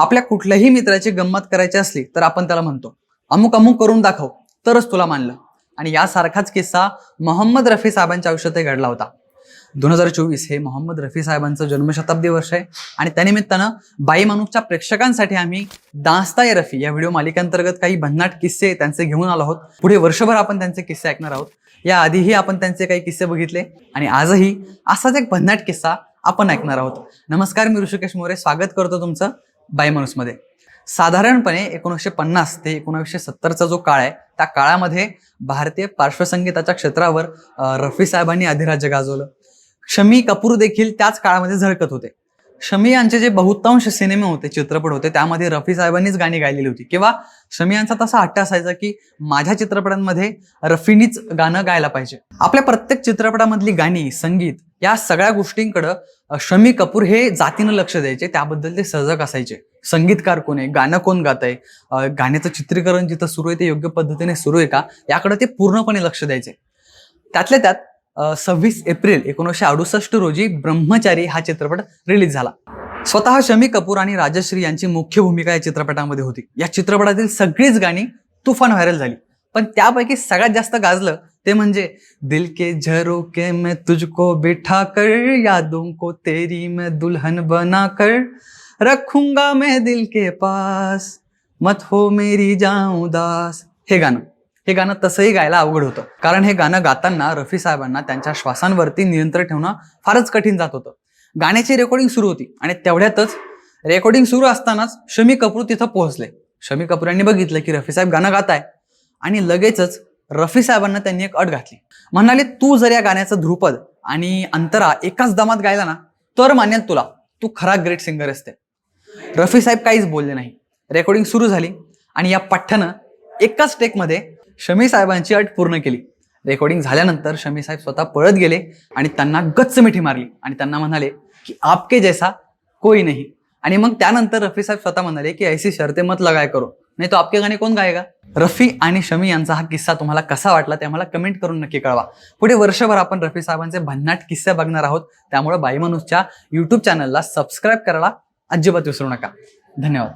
आपल्या कुठल्याही मित्राची गंमत करायची असली तर आपण त्याला म्हणतो अमुक अमुक करून दाखव. तरच तुला मानलं. आणि यासारखाच किस्सा मोहम्मद रफी साहेबांच्या आयुष्यातही घडला होता. दोन हजार चोवीस हे मोहम्मद रफी साहेबांचं जन्मशताब्दी वर्ष आहे. आणि त्यानिमित्तानं बाई माणूसच्या प्रेक्षकांसाठी आम्ही दास्ताय रफी या व्हिडिओ मालिकेअंतर्गत काही भन्नाट किस्से त्यांचे घेऊन आलो आहोत. पुढे वर्षभर आपण त्यांचे किस्से ऐकणार आहोत. या आधीही आपण त्यांचे काही किस्से बघितले. आणि आजही असाच एक भन्नाट किस्सा आपण ऐकणार आहोत. नमस्कार मी ऋषिकेश मोरे. स्वागत करतो तुमचं. बाई माणूसमध्ये साधारणपणे एकोणीसशे पन्नास ते एकोणीसशे सत्तरचा जो काळ आहे त्या काळामध्ये भारतीय पार्श्वसंगीताच्या क्षेत्रावर रफी साहेबांनी अधिराज्य गाजवलं. शमी कपूर देखील त्याच काळामध्ये झळकत होते. शमी यांचे जे बहुतांश सिनेमे होते चित्रपट होते त्यामध्ये रफी साहेबांनीच गाणी गायलेली होती. किंवा शमी यांचा तसा हट्ट असायचा की माझ्या चित्रपटांमध्ये रफीनीच गाणं गायला पाहिजे. आपल्या प्रत्येक चित्रपटामधली गाणी संगीत या सगळ्या गोष्टींकडं शमी कपूर हे जातीनं लक्ष द्यायचे. त्याबद्दल ते सजग असायचे. संगीतकार कोण आहे? गाणं कोण गात आहे? गाण्याचं चित्रीकरण जिथं सुरू आहे ते योग्य पद्धतीने सुरू आहे का? याकडे ते पूर्णपणे लक्ष द्यायचे. त्यातल्या त्यात सव्वीस एप्रिल एकोणीसशे अडुसष्ट रोजी ब्रह्मचारी हा चित्रपट रिलीज झाला. स्वतः शमी कपूर आणि राजश्री यांची मुख्य भूमिका या चित्रपटामध्ये होती. या चित्रपटातील सगळीच गाणी तुफान व्हायरल झाली. पण त्यापैकी सगळ्यात जास्त गाजलं ते म्हणजे दिल के झरोके में तुझको बिठा कर यादों को तेरी मैं दुल्हन बना कर रखूंगा मैं दिल के पास मत हो मेरी जाऊ दास। हे गाणं हे गाणं तसंही गायला अवघड होतं. कारण हे गाणं गाताना रफी साहेबांना त्यांच्या श्वासांवरती नियंत्रण ठेवणं फारच कठीण जात होतं. गाण्याची रेकॉर्डिंग सुरू होती आणि तेवढ्यातच रेकॉर्डिंग सुरू असतानाच शमी कपूर तिथं पोहोचले. शमी कपूर यांनी बघितलं की रफी साहेब गाणं गाताय आणि लगेचच रफी साहेबांना त्यांनी एक अट घातली. म्हणाले तू जर या गाण्याचं ध्रुपद आणि अंतरा एकाच दमात गायला ना तर मानेल तुला तू खरा ग्रेट सिंगर असते. रफी साहेब काहीच बोलले नाही. रेकॉर्डिंग सुरू झाली आणि या पठ्ठ्यानं एकाच टेकमध्ये शमी साहेबांची अट पूर्ण केली. रेकॉर्डिंग झाल्यानंतर शमी साहेब स्वतः पळत गेले आणि त्यांना गच्च मिठी मारली आणि त्यांना म्हणाले की आपके जैसा कोई नाही. आणि मग त्यानंतर रफी साहेब स्वतः म्हणाले की ऐसी शर्ते मत लगाय करो. नाही तो आपके गाणे कोण गायगा? रफी आणि शमी यांचा हा किस्सा तुम्हाला कसा वाटला ते आम्हाला कमेंट करून नक्की कळवा. पुढे वर्षभर आपण रफी साहेबांचे भन्नाट किस्से बघणार आहोत. त्यामुळे बाईमानूसच्या युट्यूब चॅनलला सबस्क्राईब करायला अजिबात विसरू नका. धन्यवाद.